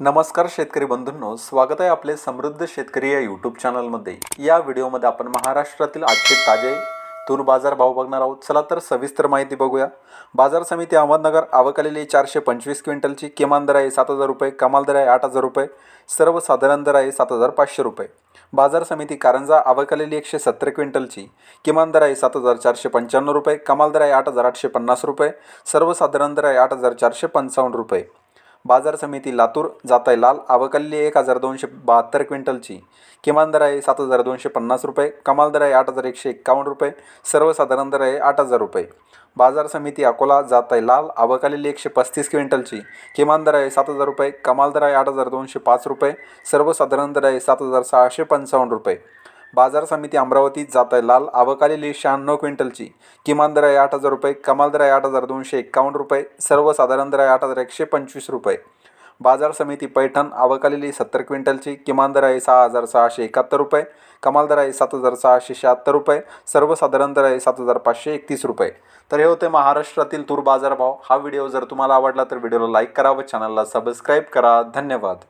नमस्कार शेतकरी बंधूंनो स्वागत आहे आपले समृद्ध शेतकरी या यूट्यूब चॅनलमध्ये या व्हिडिओमध्ये आपण महाराष्ट्रातील आजचे ताजे तूर बाजार भाव बघणार आहोत. चला तर सविस्तर माहिती बघूया. बाजार समिती अहमदनगर आवक आलेली चारशे पंचवीस क्विंटलची किमान दर आहे सात हजार रुपये कमाल दर आहे आठ हजार रुपये सर्वसाधारण दर आहे सात हजार पाचशे रुपये. बाजार समिती कारंजा आवक आलेली एकशे सत्तर क्विंटलची किमान दर आहे सात हजार चारशे पंच्याण्णव रुपये कमाल दर आहे आठ हजार आठशे पन्नास रुपये सर्वसाधारण दर आहे आठ हजार चारशे पंचावन्न रुपये. बाजार समिती लातूर जात आहे लाल आवकल्ली एक हजार दोनशे बहात्तर क्विंटलची. किमान दर आहे सात हजार दोनशे पन्नास रुपये कमाल दर आहे आठ हजार एकशे एक्कावन्न रुपये सर्वसाधारण दर आहे आठ हजार रुपये. बाजार समिती अकोला जात आहे लाल आवकालेली एकशे पस्तीस क्विंटलची. किमान दर आहे सात हजार रुपये कमाल दर आहे आठ हजार दोनशे पाच रुपये सर्वसाधारण दर आहे सात हजार सहाशे पंचावन्न रुपये. बाजार समिती अमरावतीत जात आहे लाल आवक शहाण्णव क्विंटलची. किमान दर आहे आठ हजार रुपये कमाल दर आहे आठ हजार दोनशे एक्कावन्न रुपये सर्वसाधारण दर आहे आठ हजार एकशे पंचवीस रुपये. बाजार समिती पैठण आवक सत्तर क्विंटलची किमान दर आहे सहा हजार सहाशे एकाहत्तर रुपये कमाल दर आहे सात हजार सहाशे शहात्तर रुपये सर्वसाधारण दर आहे सात हजार पाचशे एकतीस रुपये. तर हे होते महाराष्ट्रातील तूर बाजारभाव. हा व्हिडिओ जर तुम्हाला आवडला तर व्हिडिओला लाईक करा व चॅनलला सबस्क्राईब करा. धन्यवाद.